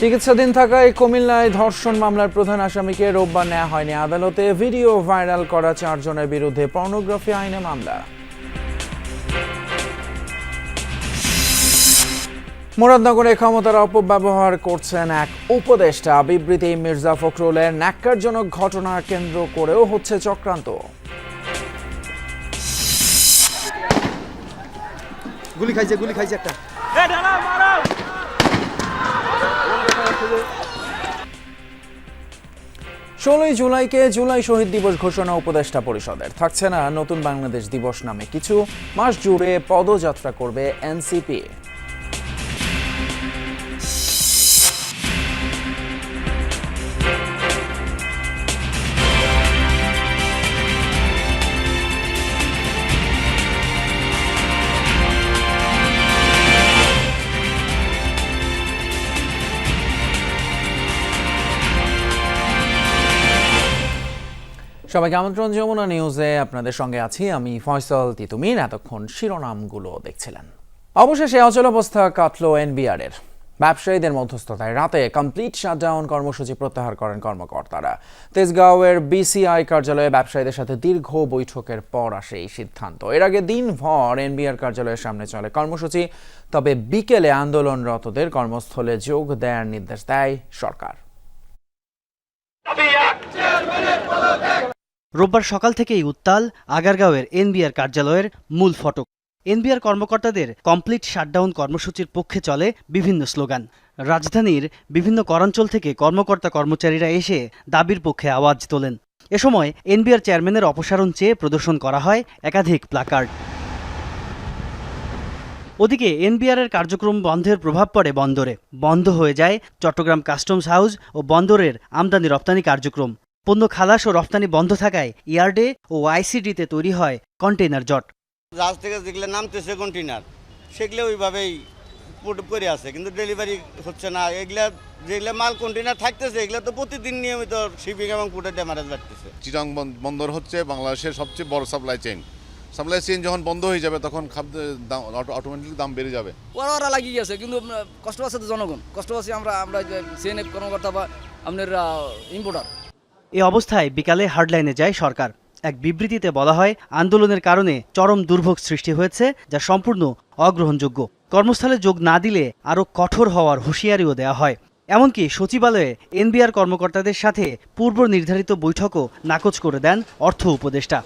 চিকিৎসাধীন থাকায় কুমিল্লায় ধর্ষণ মামলার প্রধান আসামিকে রোববার নেওয়া হয়নি আদালতে। ভিডিও ভাইরাল করা চারজনের বিরুদ্ধে পর্নোগ্রাফি আইনে মামলা। মুরাদনগরে ক্ষমতার অপব্যবহার করছেন এক উপদেষ্টা। বিবৃতি মির্জা ফখরুলের ন্যাক্কারজনক ঘটনা কেন্দ্র করেও হচ্ছে চক্রান্ত। গুলি খাইছে গুলি খাইছে একটা। ষোলোই জুলাইকে জুলাই শহীদ দিবস ঘোষণা উপদেষ্টা পরিষদের। থাকছে না নতুন বাংলাদেশ দিবস নামে কিছু। মাস জুড়ে পদযাত্রা করবে এনসিপি। সবাইকে আমন্ত্রণ, যমুনা নিউজে আপনাদের সঙ্গে আছি আমি ফয়সল তিতুমির। এতক্ষণ শিরোনামগুলো দেখছিলেন। অবশেষে অচল অবস্থা কাটল এনবিআর এর ব্যবসায়ীদের মধ্যস্থতায় রাতে কমপ্লিট শাটডাউন কর্মসূচি প্রত্যাহার করেন কর্মকর্তারা। তেজগাঁওয়ের বিসিআই কার্যালয়ে ব্যবসায়ীদের সাথে দীর্ঘ বৈঠকের পর আসে এই সিদ্ধান্ত। এর আগে দিনভর এনবিআর কার্যালয়ের সামনে চলে কর্মসূচি, তবে বিকেলে আন্দোলনরতদের কর্মস্থলে যোগ দেওয়ার নির্দেশ দেয় সরকার। রোববার সকাল থেকেই উত্তাল আগারগাঁওয়ের এনবিআর কার্যালয়ের মূল ফটক। এনবিআর কর্মকর্তাদের কমপ্লিট শাটডাউন কর্মসূচির পক্ষে চলে বিভিন্ন স্লোগান। রাজধানীর বিভিন্ন করাঞ্চল থেকে কর্মকর্তা কর্মচারীরা এসে দাবির পক্ষে আওয়াজ তোলেন। এ সময় এনবিআর চেয়ারম্যানের অপসারণ চেয়ে প্রদর্শন করা হয় একাধিক প্লাকার্ড। ওদিকে এনবিআরের কার্যক্রম বন্ধের প্রভাব পড়ে বন্দরে। বন্ধ হয়ে যায় চট্টগ্রাম কাস্টমস হাউস ও বন্দরের আমদানি রপ্তানি কার্যক্রম। পণ্য খালাস ও রপ্তানি বন্ধ থাকায় ইয়ার্ডে ও আইসিডিতে তৈরি হয় কন্টেইনার জট। জাহাজ থেকে যেগুলো নামতেছে কন্টেনার সেগুলো ওইভাবেই পুট করে আছে কিন্তু ডেলিভারি হচ্ছে না। এগুলা যেগুলো মাল কন্টেনার থাকতেছে এগুলো তো প্রতিদিন নিয়মিত শিপিং এবং পুটের ড্যামারেজ বাড়তেছে। চিটাং বন- বন্দর হচ্ছে বাংলাদেশের সবচেয়ে বড় সাপ্লাই চেইন সাপ্লাই চেইন যখন বন্ধ হয়ে যাবে তখন খাদ্যের দাম অটোমেটিক দাম বেড়ে যাবে। ওরা ওরা লাগিয়ে গেছে কিন্তু কষ্ট আছে তো জনগণ। কষ্ট আছে আমরা আমরা সিএনএফ কর্মকর্তা বা আপনার ইম্পোর্টার এ অবস্থায় বিকালে হার্ডলাইনে যায় সরকার। এক বিবৃতিতে বলা হয়, আন্দোলনের কারণে চরম দুর্ভোগ সৃষ্টি হয়েছে, যা সম্পূর্ণ অগ্রহণযোগ্য। কর্মস্থলে যোগ না দিলে আরও কঠোর হওয়ার হুঁশিয়ারিও দেওয়া হয়। এমনকি সচিবালয়ে এনবিআর কর্মকর্তাদের সাথে পূর্ব নির্ধারিত বৈঠকও নাকচ করে দেন অর্থ উপদেষ্টা।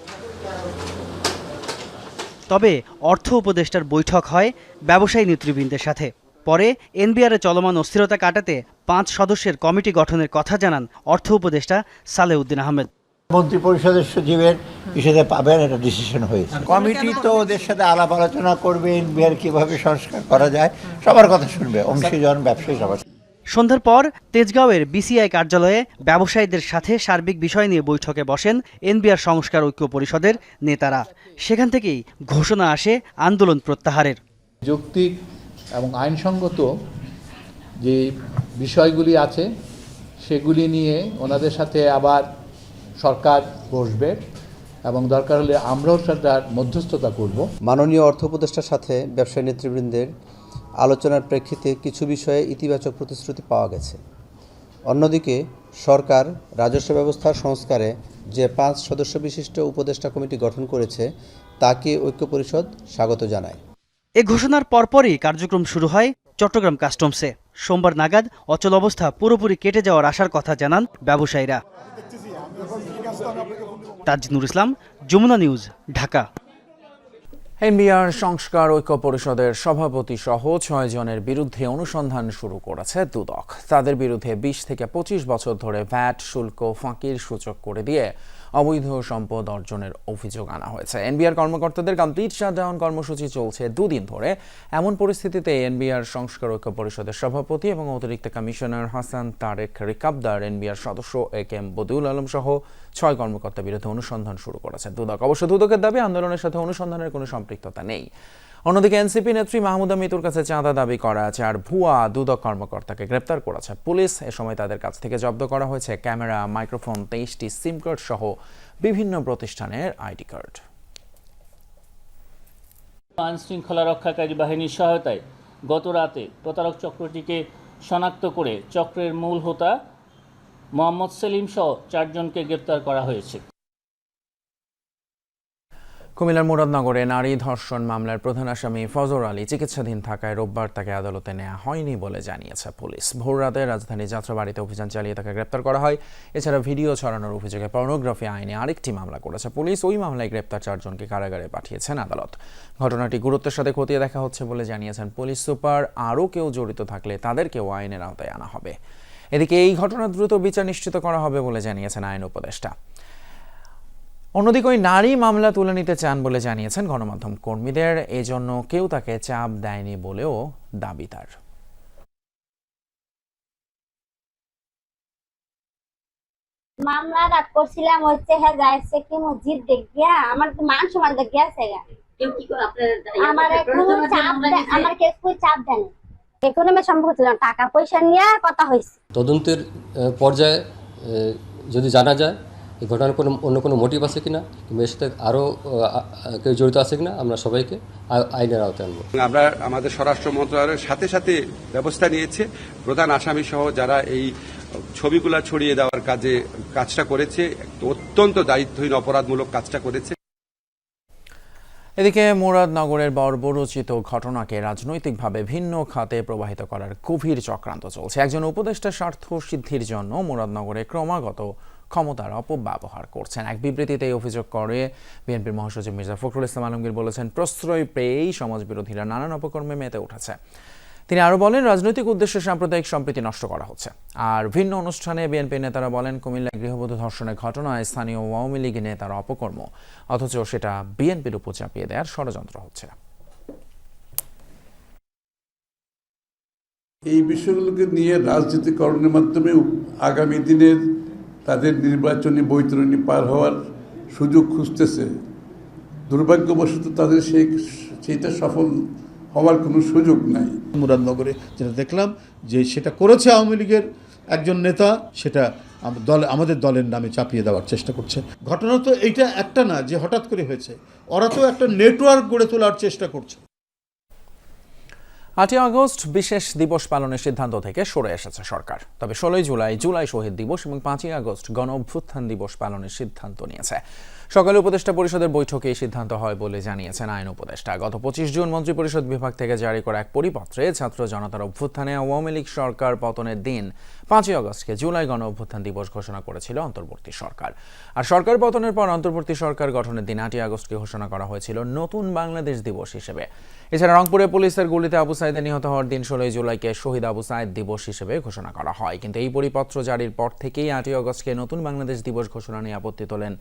তবে অর্থ উপদেষ্টার বৈঠক হয় ব্যবসায়ী নেতৃবৃন্দের সাথে। পরে এনবিআরে চলমান অস্থিরতা কাটাতে পাঁচ সদস্যের কমিটি গঠনের কথা জানান অর্থ উপদেষ্টা সালেউদ্দিন আহমেদ। মন্ত্রী পরিষদের সচিবের হিসেবে পাবেন একটা ডিসিশন হয়েছে। কমিটি তো ওদের সাথে আলাপ আলোচনা করবে এনবিআর কীভাবে সংস্কার করা যায় সবার কথা শুনবে অংশীজন ব্যবসায়ী সবার। সন্ধ্যার পর তেজগাঁওয়ের বিসিআই কার্যালয়ে ব্যবসায়ীদের সাথে সার্বিক বিষয় নিয়ে বৈঠকে বসেন এনবিআর সংস্কার ঐক্য পরিষদের নেতারা। সেখান থেকেই ঘোষণা আসে আন্দোলন প্রত্যাহারের। যৌক্তিক এবং আইনসঙ্গত যে বিষয়গুলি আছে, সেগুলি নিয়ে ওনাদের সাথে আবার সরকার বসবে এবং দরকার হলে আমরাও তার মধ্যস্থতা করব। মাননীয় অর্থ উপদেষ্টার সাথে ব্যবসায়ী নেতৃবৃন্দের আলোচনার প্রেক্ষিতে কিছু বিষয়ে ইতিবাচক প্রতিশ্রুতি পাওয়া গেছে। অন্যদিকে, সরকার রাজস্ব ব্যবস্থার সংস্কারে যে পাঁচ সদস্য বিশিষ্ট উপদেষ্টা কমিটি গঠন করেছে, তাকে ঐক্য পরিষদ স্বাগত জানায়। এ ঘোষণার পরপরই কার্যক্রম শুরু হয় চট্টগ্রাম কাস্টমসে। সোমবার নাগাদ অচল অবস্থা পুরোপুরি কেটে যাওয়ার আশার কথা জানান ব্যবসায়ীরা। তাজনুর ইসলাম, যমুনা নিউজ, ঢাকা। এনবিআর সংস্কার ঐক্য পরিষদের সভাপতি সহ ছয় জনের বিরুদ্ধে অনুসন্ধান শুরু করেছে দুদক। তাদের বিরুদ্ধে বিশ থেকে পঁচিশ বছর ধরে ভ্যাট, শুল্ক, ফাঁকির সূচক করে দিয়ে অবৈধ সম্পদ অর্জনের অভিযোগ আনা হয়েছে। এনবিআর কর্মকর্তাদের কমপ্লিট শাটডাউন কর্মসূচি চলছে দুদিন ধরে। এমন পরিস্থিতিতে এনবিআর সংস্কার ঐক্য পরিষদের সভাপতি এবং অতিরিক্ত কমিশনার হাসান তারেক রিকাবদার, এনবিআর সদস্য A K M Badiul Alam সহ ছয় কর্মকর্তার বিরুদ্ধে অনুসন্ধান শুরু করেছে দুদক অবশ্য দুদকের দাবি, আন্দোলনের সাথে অনুসন্ধানের কোনো সম্পৃক্ততা নেই। অন্যদিকে এনসিপি নেত্রী মাহমুদা মিতুর কাছে চাঁদা দাবি করা আছে, আর ভুয়া দুদক কর্মকর্তাকে গ্রেপ্তার করেছে পুলিশ। এ সময় তাদের কাছ থেকে জব্দ করা হয়েছে ক্যামেরা, মাইক্রোফোন, তেইশটি সিম কার্ড সহ বিভিন্ন প্রতিষ্ঠানের আইডি কার্ড। আইন শৃঙ্খলা রক্ষাকারী বাহিনীর সহায়তায় গত রাতে প্রতারক চক্রটিকে শনাক্ত করে চক্রের মূল হোতা মোহাম্মদ সেলিম সহ চারজনকে গ্রেপ্তার করা হয়েছে। কুমিল্লার মুরাদনগরে নারী ধর্ষণ মামলার প্রধান আসামি ফজর আলী চিকিৎসাধীন থাকায় রোববার তাকে আদালতে নেওয়া হয়নি বলে জানিয়েছে পুলিশ। ভোররাতে রাজধানী যাত্রাবাড়িতে অভিযান চালিয়ে তাকে গ্রেপ্তার করা হয়। এছাড়া ভিডিও ছড়ানোর অভিযোগে পর্নোগ্রাফি আইনে আরেকটি মামলা করেছে পুলিশ। ওই মামলায় গ্রেপ্তার চারজনকে কারাগারে পাঠিয়েছেন আদালত। ঘটনাটি গুরুত্বের সাথে খতিয়ে দেখা হচ্ছে বলে জানিয়েছেন পুলিশ সুপার। আরও কেউ জড়িত থাকলে তাদেরকেও আইনের আওতায় আনা হবে। এদিকে এই ঘটনার দ্রুত বিচার নিশ্চিত করা হবে বলে জানিয়েছেন আইন উপদেষ্টা। অন্যদিকে ওই নারী মামলা তুলে নিতে চান বলে জানিয়েছেন গণমাধ্যম কর্মীদের এজন্য কেউ তাকে চাপ দেয়নি বলেও দাবি তার। মামলা রাগ করছিলাম হচ্ছে হ্যাঁ যাইছে কি মসজিদ দেখ গিয়া আমার তো মান সমান দেখ গিয়াছে আমার কোনো চাপ আমার কেউ কোনো চাপ দেন এখন আমি সম্পর্ক ছিল টাকা পয়সা নিয়ে কথা হয়েছে। তদন্তের পর্যায়ে যদি জানা যায় এই ঘটনার কোনো অন্য কোনো মোটিভ আছে কিনা কিংবা এর সাথে আরও কেউ জড়িত আছে কিনা আমরা সবাইকে আইনের আওতায় আনব। আমরা আমাদের স্বরাষ্ট্র মন্ত্রণালয়ের সাথে সাথে ব্যবস্থা নিয়েছে। প্রধান আসামি সহ যারা এই ছবিগুলা ছড়িয়ে দেওয়ার কাজে কাজটা করেছে অত্যন্ত দায়িত্বহীন অপরাধমূলক কাজটা করেছে। এদিকে মুরাদনগরের বর্বরচিত ঘটনাকে রাজনৈতিকভাবে ভিন্ন খাতে প্রবাহিত করার গভীর চক্রান্ত চলছে। একজন উপদেষ্টা স্বার্থ সিদ্ধির জন্য মুরাদনগরে ক্রমাগত ক্ষমতার অপব্যবহার করছেন। এক বিবৃতিতে এই অভিযোগ করে বিএনপির মহাসচিব মির্জা ফখরুল ইসলাম আলমগীর বলেছেন, প্রশ্রয় পেয়েই সমাজবিরোধীরা নানান অপকর্মে মেতে উঠেছে। তিনি আরও বলেন, রাজনৈতিক উদ্দেশ্যে সাম্প্রদায়িক সম্প্রীতি নষ্ট করা হচ্ছে। আর ভিন্ন অনুষ্ঠানে বিএনপি নেতারা বলেন, কুমিল্লায় গৃহবধূ ধর্ষণের ঘটনায় স্থানীয় আওয়ামী লীগ নেতার অপকর্ম, অথচ সেটা বিএনপির উপর চাপিয়ে দেওয়ার ষড়যন্ত্র হচ্ছে। এই বিষয়গুলোকে নিয়ে রাজনীতিকরণের মাধ্যমে আগামী দিনের তাদের নির্বাচনী বৈতরণী পার হওয়ার সুযোগ খুঁজতেছে। দুর্ভাগ্যবশত তাদের সেই, সেইটা সফল হওয়ার কোনো সুযোগ নাই। মুরাদনগরে যেটা দেখলাম যে সেটা করেছে আওয়ামী লীগের একজন নেতা, সেটা দল, আমাদের দলের নামে চাপিয়ে দেওয়ার চেষ্টা করছে। ঘটনা তো এইটা একটা না, যে হঠাৎ করে হয়েছে। ওরা তো একটা নেটওয়ার্ক গড়ে তোলার চেষ্টা করছে। আটই আগস্ট বিশেষ দিবস পালনের সিদ্ধান্ত থেকে সরে এসেছে সরকার। তবে ষোলোই জুলাই জুলাই শহীদ দিবস এবং পাঁচই আগস্ট গণ অভ্যুত্থান দিবস পালনের সিদ্ধান্ত নিয়েছে। সকালে উপদেষ্টা পরিষদের বৈঠকে এই সিদ্ধান্ত হয় বলে জানিয়েছেন আইন উপদেষ্টা। গত পঁচিশ জুন মন্ত্রিপরিষদ বিভাগ থেকে জারি করা এক পরিপত্রে ছাত্র জনতার অভ্যুত্থানে আওয়ামী লীগ সরকার পতনের দিন পাঁচই আগস্টকে জুলাই গণ অভ্যুত্থান দিবস ঘোষণা করেছিল অন্তর্বর্তী সরকার। আর সরকার পতনের পর অন্তর্বর্তী সরকার গঠনের দিন আটই আগস্টকে ঘোষণা করা হয়েছিল নতুন বাংলাদেশ দিবস হিসেবে। এছাড়া রংপুরে পুলিশের গুলিতে আবু সাইদে নিহত হওয়ার দিন ষোলোই জুলাইকে শহীদ আবু সাইদ দিবস হিসেবে ঘোষণা করা হয়। কিন্তু এই পরিপত্র জারির পর থেকেই আটই আগস্টকে নতুন বাংলাদেশ দিবস ঘোষণা নিয়ে আপত্তি তোলেন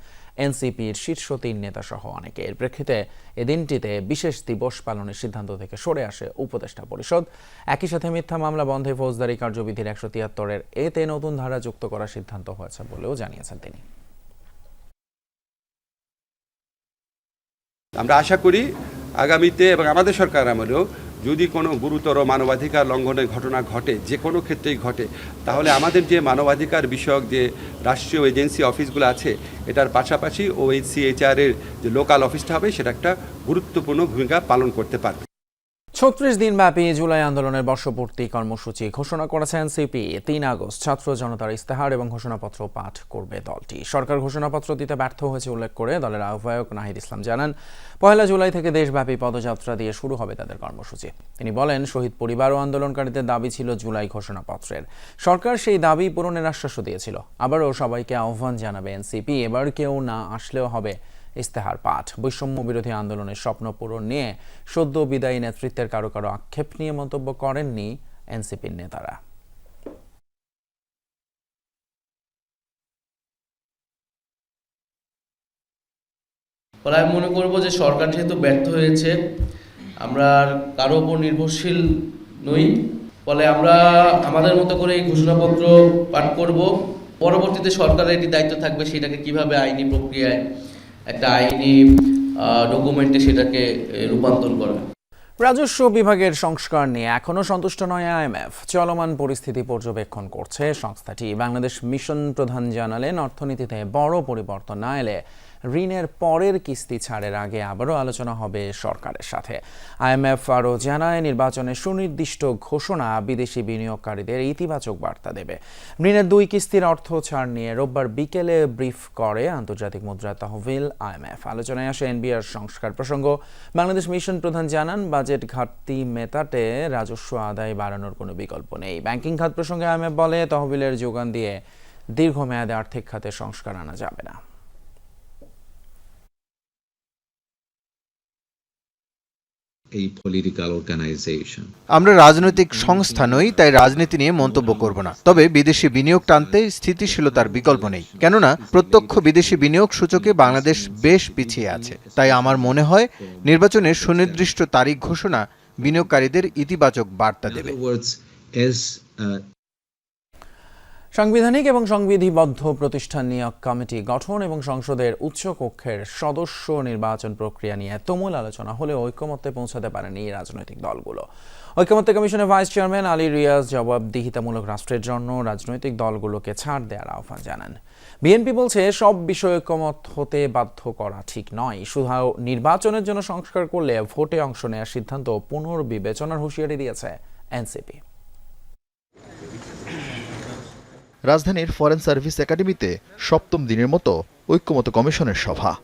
এনসিপির শীর্ষ তিন নেতা সহ অনেকে। এর প্রেক্ষিতে এ দিনটিতে বিশেষ দিবস পালনের সিদ্ধান্ত থেকে সরে আসে উপদেষ্টা পরিষদ। একই সাথে মিথ্যা মামলা বন্ধে ফৌজদারি কার্যবিধির একশো তিয়াত্তরের এতে নতুন ধারা যুক্ত করার সিদ্ধান্ত হয়েছে বলেও জানিয়েছেন তিনি। আমরা আশা করি আগামীতে এবং আমাদের সরকার আমলেও যদি কোনো গুরুতর মানবাধিকার লঙ্ঘনের ঘটনা ঘটে, যে কোনো ক্ষেত্রেই ঘটে, তাহলে আমাদের যে মানবাধিকার বিষয়ক যে রাষ্ট্রীয় এজেন্সি অফিসগুলো আছে, এটার পাশাপাশি ওএইচসিএইচআর এর যে লোকাল অফিসটা হবে, সেটা একটা গুরুত্বপূর্ণ ভূমিকা পালন করতে পারবে। ছত্রিশ দিনব্যাপী জুলাই আন্দোলনের বর্ষপূর্তি কর্মসূচি ঘোষণা করেছে এনসিপি তিন আগস্ট ছাত্র জনতার ইস্তেহার এবং ঘোষণাপত্র পাঠ করবে দলটি। সরকার ঘোষণাপত্র দিতে ব্যর্থ হয়েছে উল্লেখ করে দলের আহ্বায়ক নাহিদ ইসলাম জানান, পয়লা জুলাই থেকে দেশব্যাপী পদযাত্রা দিয়ে শুরু হবে তাদের কর্মসূচি। তিনি বলেন, শহীদ পরিবার ও আন্দোলনকারীদের দাবি ছিল জুলাই ঘোষণাপত্রের। সরকার সেই দাবি পূরণের আশ্বাসও দিয়েছিল। আবারও সবাইকে আহ্বান জানাবে এনসিপি এবার কেউ না আসলেও হবে ইস্তেহার পাঠ। বৈষম্য বিরোধী আন্দোলনের স্বপ্ন পূরণ নিয়ে সদ্য বিদায়ী নেতৃত্বের কারও কারও আক্ষেপ নিয়ে মন্তব্য করেননি এনসিপির নেতারা। আমি মনে করব যে সরকার যেহেতু ব্যর্থ হয়েছে, আমরা কারও ওপর নির্ভরশীল নই। ফলে আমরা আমাদের মতো করে এই ঘোষণাপত্র পাঠ করব। পরবর্তীতে সরকারের একটি দায়িত্ব থাকবে সেটাকে কীভাবে আইনি প্রক্রিয়ায় একটা আইনি ডকুমেন্টে সেটাকে রূপান্তর করা। রাজস্ব বিভাগের সংস্কার নিয়ে এখনও সন্তুষ্ট নয় আইএমএফ চলমান পরিস্থিতি পর্যবেক্ষণ করছে সংস্থাটি। বাংলাদেশ মিশন প্রধান জানালেন, অর্থনীতিতে বড় পরিবর্তন না এলে ঋণের পরের কিস্তি ছাড়ের আগে আবারও আলোচনা হবে সরকারের সাথে। আইএমএফ আরও জানায়, নির্বাচনে সুনির্দিষ্ট ঘোষণা বিদেশি বিনিয়োগকারীদের ইতিবাচক বার্তা দেবে। ঋণের দুই কিস্তির অর্থ ছাড় নিয়ে রোববার বিকেলে ব্রিফ করে আন্তর্জাতিক মুদ্রা তহবিল আইএমএফ আলোচনায় আসে এনবিআর সংস্কার প্রসঙ্গ। বাংলাদেশ মিশন প্রধান জানান, বাজেট ঘাটতি মেটাতে রাজস্ব আদায় বাড়ানোর কোনো বিকল্প নেই। ব্যাংকিং খাত প্রসঙ্গে আইএমএফ বলে, তহবিলের যোগান দিয়ে দীর্ঘমেয়াদে আর্থিক খাতে সংস্কার আনা যাবে না। A পলিটিক্যাল অর্গানাইজেশন আমরা রাজনৈতিক সংস্থা নই তাই রাজনীতি নিয়ে মন্তব্য করব না। তবে বিদেশি বিনিয়োগ টানতে স্থিতিশীলতার বিকল্প নেই। কেননা প্রত্যক্ষ বিদেশি বিনিয়োগ সূচকে বাংলাদেশ বেশ পিছিয়ে আছে। তাই আমার মনে হয় নির্বাচনের সুনির্দিষ্ট তারিখ ঘোষণা বিনিয়োগকারীদের ইতিবাচক বার্তা দেবে। সাংবিধানিক এবং সংবিধিবদ্ধ প্রতিষ্ঠান নিয়োগ কমিটি গঠন এবং সংসদের উচ্চ কক্ষের সদস্য নির্বাচন প্রক্রিয়া নিয়ে তুমুল আলোচনা হলেও ঐক্যমত্যে পৌঁছাতে পারেনি রাজনৈতিক দলগুলো। ঐক্যমত্য কমিশনের ভাইস চেয়ারম্যান আলী রিয়াজ জবাবদিহিতামূলক রাষ্ট্রের জন্য রাজনৈতিক দলগুলোকে ছাড় দেওয়ার আহ্বান জানান। বিএনপি বলছে, সব বিষয়ে ঐক্যমত হতে বাধ্য করা ঠিক নয়। শুধু নির্বাচনের জন্য সংস্কার করলে ভোটে অংশ নেওয়ার সিদ্ধান্ত পুনর্বিবেচনার হুঁশিয়ারি দিয়েছে এনসিপি। রাজধানীর ফরেন সার্ভিস একাডেমিতে সপ্তম দিনের মতো ঐক্যমত কমিশনের সভা।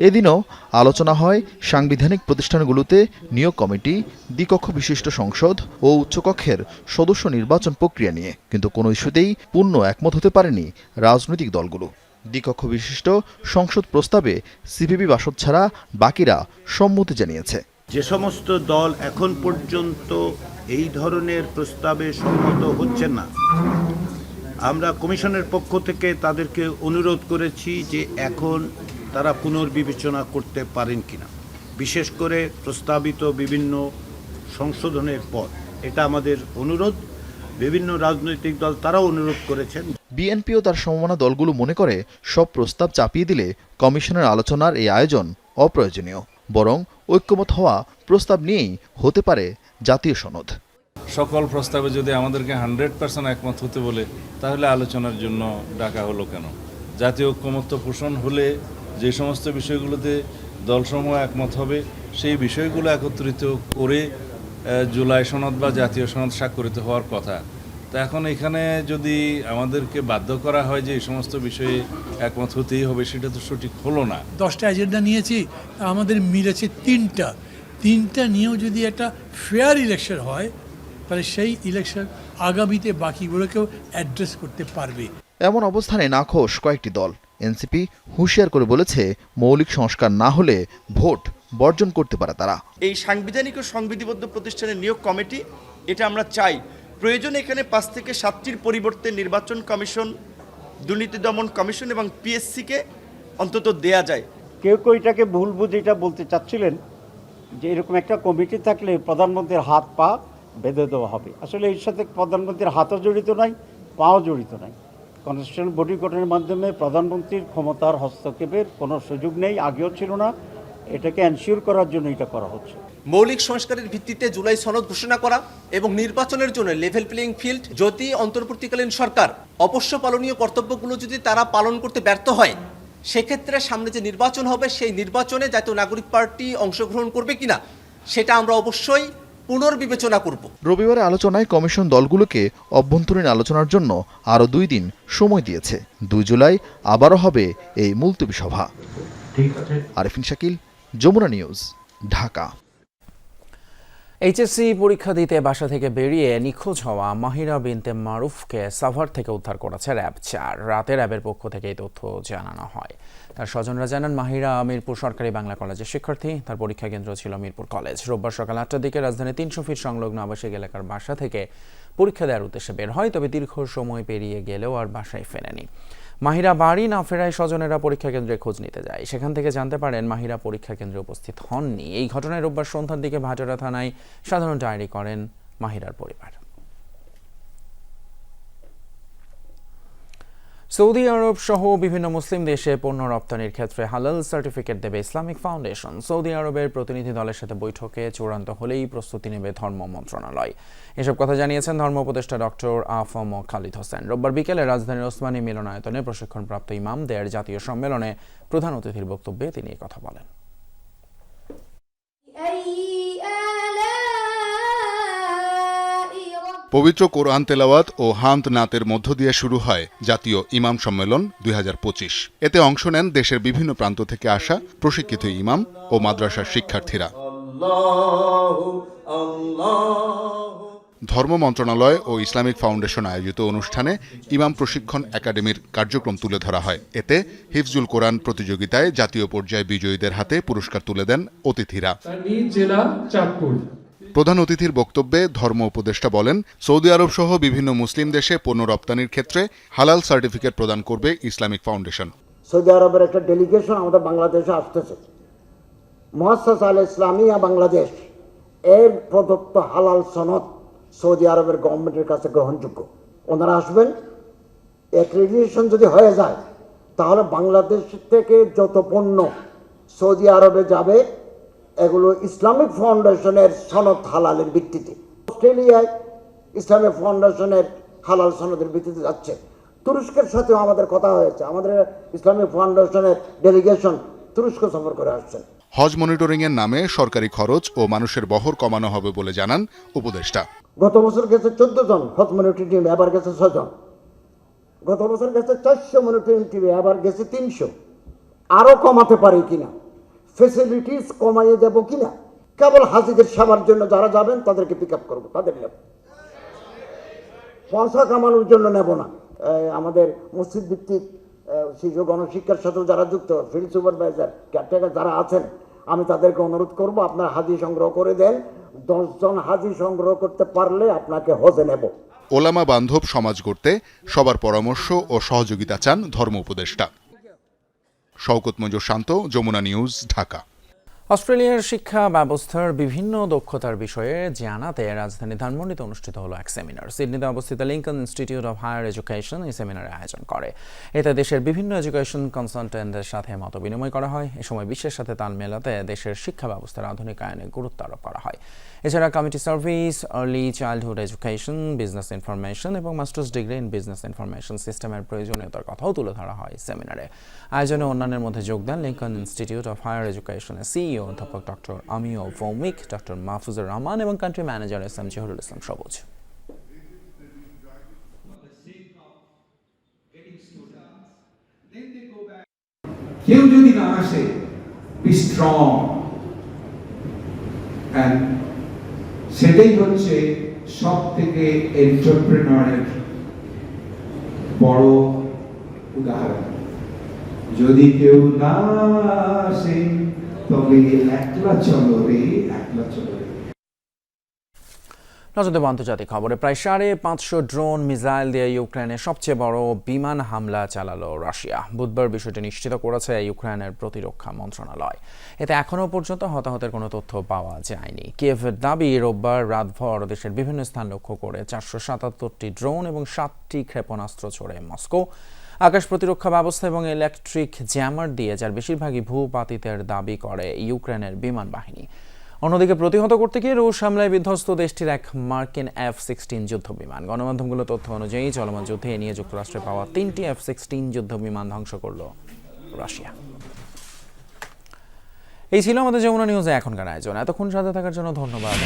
এদিনও আলোচনা হয় সাংবিধানিক প্রতিষ্ঠানগুলোতে নিয়োগ কমিটি, দ্বিকক্ষ বিশিষ্ট সংসদ ও উচ্চকক্ষের সদস্য নির্বাচন প্রক্রিয়া নিয়ে। কিন্তু কোনো ইস্যুতেই পূর্ণ একমত হতে পারেনি রাজনৈতিক দলগুলো। দ্বিকক্ষ বিশিষ্ট সংসদ প্রস্তাবে সিপিবি বাসদ ছাড়া বাকিরা সম্মতি জানিয়েছে। যে সমস্ত দল এখন পর্যন্ত এই ধরনের প্রস্তাবে সম্মত হচ্ছে না। আমরা কমিশনের পক্ষ থেকে তাদেরকে অনুরোধ করেছি যে এখন তারা পুনর্বিবেচনা করতে পারেন কিনা। বিশেষ করে প্রস্তাবিত বিভিন্ন সংশোধনের পর। এটা আমাদের অনুরোধ। বিভিন্ন রাজনৈতিক দল তারাও অনুরোধ করেছেন। বিএনপিও তার সমমনা দলগুলো মনে করে, সব প্রস্তাব চাপিয়ে দিলে কমিশনের আলোচনার এই আয়োজন অপ্রয়োজনীয়। বরং ঐক্যমত হওয়া প্রস্তাব নিয়েই হতে পারে জাতীয় সনদ। সকল প্রস্তাবে যদি আমাদেরকে হান্ড্রেড পার্সেন্ট একমত হতে বলে, তাহলে আলোচনার জন্য ডাকা হলো কেন? জাতীয় ঐক্যমত্য পোষণ হলে যে সমস্ত বিষয়গুলোতে দলসমূহ একমত হবে, সেই বিষয়গুলো একত্রিত করে জুলাই সনদ বা জাতীয় সনদ স্বাক্ষরিত হওয়ার কথা। তা এখন এখানে যদি আমাদেরকে বাধ্য করা হয় যে এই সমস্ত বিষয়ে একমত হতেই হবে সেটা তো সঠিক হলো না। দশটা এজেন্ডা নিয়েছি আমাদের মিলেছে তিনটা। তিনটা নিয়েও যদি একটা ফেয়ার ইলেকশন হয় তাহলে সেই ইলেকশন আগামীতে বাকিগুলোকেও অ্যাড্রেস করতে পারবে। এমন অবস্থানে নাখোশ কয়েকটি দল। এনসিপি হুঁশিয়ার করে বলেছে মৌলিক সংস্কার না হলে ভোট বর্জন করতে পারে তারা। এই সাংবিধানিক ও সংবিধিবদ্ধ প্রতিষ্ঠানের নিয়োগ কমিটি এটা আমরা চাই। প্রয়োজন এখানে পাঁচ থেকে সাতটির পরিবর্তে নির্বাচন কমিশন, দুর্নীতি দমন কমিশন এবং পিএসসিকে অন্তত দেয়া যায়। কেউ কেউ এটাকে ভুল বুঝে এটা বলতে চাচ্ছিলেন যে এরকম একটা কমিটি থাকলে প্রধানমন্ত্রীর হাত পা বেঁধে দেওয়া হবে। আসলে এর সাথে প্রধানমন্ত্রীর হাতও জড়িত নাই, পাও জড়িত নাই। কনস্টিটিউশন বডি গঠনের মাধ্যমে প্রধানমন্ত্রীর ক্ষমতার হস্তক্ষেপের কোনো সুযোগ নেই, আগেও ছিল না। এটাকে এনশিওর করার জন্য এটা করা হচ্ছে। মৌলিক সংস্কারের ভিত্তিতে জুলাই সনদ ঘোষণা করা এবং নির্বাচনের জন্য লেভেল প্লেইং ফিল্ড যদি অন্তর্বর্তীকালীন সরকার অবশ্য পালনীয় কর্তব্যগুলো যদি তারা পালন করতে ব্যর্থ হয় সেক্ষেত্রে সামনে যে নির্বাচন হবে সেই নির্বাচনে জাতীয় নাগরিক পার্টি অংশগ্রহণ করবে কিনা সেটা আমরা অবশ্যই পুনর্বিবেচনা করব। রবিবারে আলোচনায় কমিশন দলগুলোকে অভ্যন্তরীণ আলোচনার জন্য আরও দুই দিন সময় দিয়েছে। দুই জুলাই আবারও হবে এই মুলতবি সভা। আরিফিন শাকিল যমুনা নিউজ ঢাকা। এইচএসসি পরীক্ষা দিতে বাসা থেকে বেরিয়ে নিখোঁজ হওয়া মাহিরা বিনতে মারুফকে সাভার থেকে উদ্ধার করেছে র্যাব চার। রাতে র্যাবের পক্ষ থেকে এই তথ্য জানানো হয়। তার স্বজনরা জানান, মাহিরা মিরপুর সরকারি বাংলা কলেজের শিক্ষার্থী। তার পরীক্ষা কেন্দ্র ছিল মিরপুর কলেজ। রোববার সকাল আটটার দিকে রাজধানী তিনশো ফিট সংলগ্ন আবাসিক এলাকার বাসা থেকে পরীক্ষা দেওয়ার উদ্দেশ্যে বের হয়, তবে দীর্ঘ সময় পেরিয়ে গেলেও আর বাসায় ফেরেনি। মাহিরা বাড়ি না ফেরায় স্বজনেরা পরীক্ষা কেন্দ্রে খোঁজ নিতে যায়। সেখান থেকে জানতে পারেন মাহিরা পরীক্ষা কেন্দ্রে উপস্থিত হননি। এই ঘটনায় রোববার সন্ধ্যার দিকে ভাটারা থানায় সাধারণ ডায়েরি করেন মাহিরার পরিবার। সৌদি আরব সহ বিভিন্ন মুসলিম দেশে পণ্য রপ্তানির ক্ষেত্রে হালাল সার্টিফিকেট দেবে ইসলামিক ফাউন্ডেশন। সৌদি আরবের প্রতিনিধি দলের সাথে বৈঠকে চূড়ান্ত হলেই প্রস্তুতি নেবে ধর্ম মন্ত্রণালয়। এসব কথা জানিয়েছেন ধর্ম উপদেষ্টা ডক্টর আফম খালিদ হোসেন। রোববার বিকেলে রাজধানীর ওসমানী মিলনায়তনে প্রশিক্ষণপ্রাপ্ত ইমামদের জাতীয় সম্মেলনে প্রধান অতিথির বক্তব্যে তিনি কথা বলেন। পবিত্র কোরআন তেলাওয়াত ও হান্ত নাতের মধ্য দিয়ে শুরু হয় জাতীয় ইমাম সম্মেলন দুই হাজার পঁচিশ। এতে অংশ নেন দেশের বিভিন্ন প্রান্ত থেকে আসা প্রশিক্ষিত ইমাম ও মাদ্রাসার শিক্ষার্থীরা। ধর্ম মন্ত্রণালয় ও ইসলামিক ফাউন্ডেশন আয়োজিত অনুষ্ঠানে ইমাম প্রশিক্ষণ একাডেমির কার্যক্রম তুলে ধরা হয়। এতে হিফজুল কোরআন প্রতিযোগিতায় জাতীয় পর্যায়ে বিজয়ীদের হাতে পুরস্কার তুলে দেন অতিথিরা। জেলা চাঁদপুর। প্রধান অতিথির বক্তব্যে ধর্ম উপদেষ্টা বলেন, সৌদি আরব সহ বিভিন্ন মুসলিম দেশে পণ্য রপ্তানির ক্ষেত্রে হালাল সার্টিফিকেট প্রদান করবে ইসলামিক ফাউন্ডেশন। সৌদি আরবের একটা ডেলিগেশন আমাদের বাংলাদেশে আসতেছে। মহাসাস আল ইসলামিয়া বাংলাদেশ, এর প্রদত্ত হালাল সনদ সৌদি আরবের গভর্নমেন্টের কাছে গ্রহণযোগ্য। ওনারা আসবেন অ্যাক্রেডিটেশন যদি হয়ে যায়, তাহলে বাংলাদেশ থেকে যত পণ্য সৌদি আরবে যাবে এগুলো ইসলামিক ফাউন্ডেশনের সনদ হালালের ভিত্তিতে। অস্ট্রেলিয়ায় ইসলামিক ফাউন্ডেশনের হালাল সনদের ভিত্তিতে যাচ্ছে। তুরস্কের সাথেও আমাদের কথা হয়েছে। আমাদের ইসলামিক ফাউন্ডেশনের ডেলিগেশন তুরস্ক সফর করে আসছেন। হজ মনিটরিংয়ের নামে সরকারি খরচ ও মানুষের বহর কমানো হবে বলে জানান উপদেষ্টা। গত বছর গেছে চোদ্দ জন হজ মনিটরিং টিম এবার গেছে ছজন গত বছর গেছে চারশো মনিটরিং টিম এবার গেছে তিনশো। আরও কমাতে পারি কিনা? ফেসিলিটিস কমাইয়ে দেবো কিনা? কেবল হাজিদের সেবার জন্য যারা যাবেন, তাদেরকে পিক আপ করব, তাদের নেব। পয়সা কামানোর জন্য নেব না। আমাদের মসজিদ ভিত্তিক শিশু গণশিক্ষার সাথেও যারা যুক্ত ফিল্ড সুপারভাইজার ক্যারটেকার যারা আছেন, আমি তাদেরকে অনুরোধ করব, আপনার হাজি সংগ্রহ করে দেন। দশজন হাজি সংগ্রহ করতে পারলে আপনাকে হজে নেব। ওলামা বান্ধব সমাজ গড়তে সবার পরামর্শ ও সহযোগিতা চান ধর্ম উপদেষ্টা। শওকত মঞ্জুর শান্ত, যমুনা নিউজ, ঢাকা। অস্ট্রেলিয়ার শিক্ষা ব্যবস্থার বিভিন্ন দক্ষতার বিষয়ে জানাতে রাজধানী ধানমন্ডিতে অনুষ্ঠিত হলো এক সেমিনার। সিডনিতে অবস্থিত Lincoln Institute of Higher Education এই সেমিনারের আয়োজন করে। এতে দেশের বিভিন্ন এডুকেশন কনসালটেন্টদের সাথে মত বিনিময় করা হয়। এ সময় বিশ্বের সাথে তাল মেলাতে দেশের শিক্ষা ব্যবস্থার আধুনিকায়নে গুরুত্ব আরোপ করা হয়। এছাড়া committee service early childhood education business information এবং masters degree in business information সিস্টেমের প্রয়োজনীয়তার কথাও তুলে ধরা হয় সেমিনারে আয়োজনে অন্যান্যের মধ্যে যোগ দেন লিঙ্কন ইনস্টিটিউট অফ হায়ার এডুকেশনের সিইও অধ্যাপক ডক্টর আমিও ভৌমিক ডক্টর মাহফুজুর রহমান এবং country manager S M Zahurul Islam Sabuj. কেউ যদি না আসে বি স্ট্রং সেটাই হচ্ছে সব থেকে এন্টারপ্রেনারের বড় উদাহরণ। যদি কেউ না আসে, তবে একলা চলো রে, একলা চলো রে। নজর দেব আন্তর্জাতিক খবরে। প্রায় সাড়ে পাঁচশো ড্রোন মিসাইল দিয়ে ইউক্রেনে সবচেয়ে বড় বিমান হামলা চালালো রাশিয়া। বুধবার বিষয়টি নিশ্চিত করেছে ইউক্রেনের প্রতিরক্ষা মন্ত্রণালয়। এতে এখনও পর্যন্ত হতাহতের কোনো তথ্য পাওয়া যায়নি। কিয়েভের দাবি, রোববার রাতভর দেশের বিভিন্ন স্থান লক্ষ্য করে চারশো সাতাত্তরটি ড্রোন এবং সাতটি ক্ষেপণাস্ত্র ছোড়ে মস্কো। আকাশ প্রতিরক্ষা ব্যবস্থা এবং ইলেকট্রিক জ্যামার দিয়ে, যার বেশিরভাগই ভূপাতিতের দাবি করে ইউক্রেনের বিমান বাহিনী। অন্যদিকে প্রতিহত করতে গিয়ে রুশ হামলায় বিধ্বস্ত দেশটির এক মার্কিন এফ সিক্সটিন যুদ্ধ বিমান গণমাধ্যমগুলো তথ্য অনুযায়ী চলমান যুদ্ধে নিয়ে যুক্তরাষ্ট্রে পাওয়া তিনটি এফ সিক্সটিন যুদ্ধ বিমান ধ্বংস করল রাশিয়া। এই ছিল আমাদের যমুনা নিউজে এখনকার আয়োজন। এতক্ষণ সাথে থাকার জন্য ধন্যবাদ।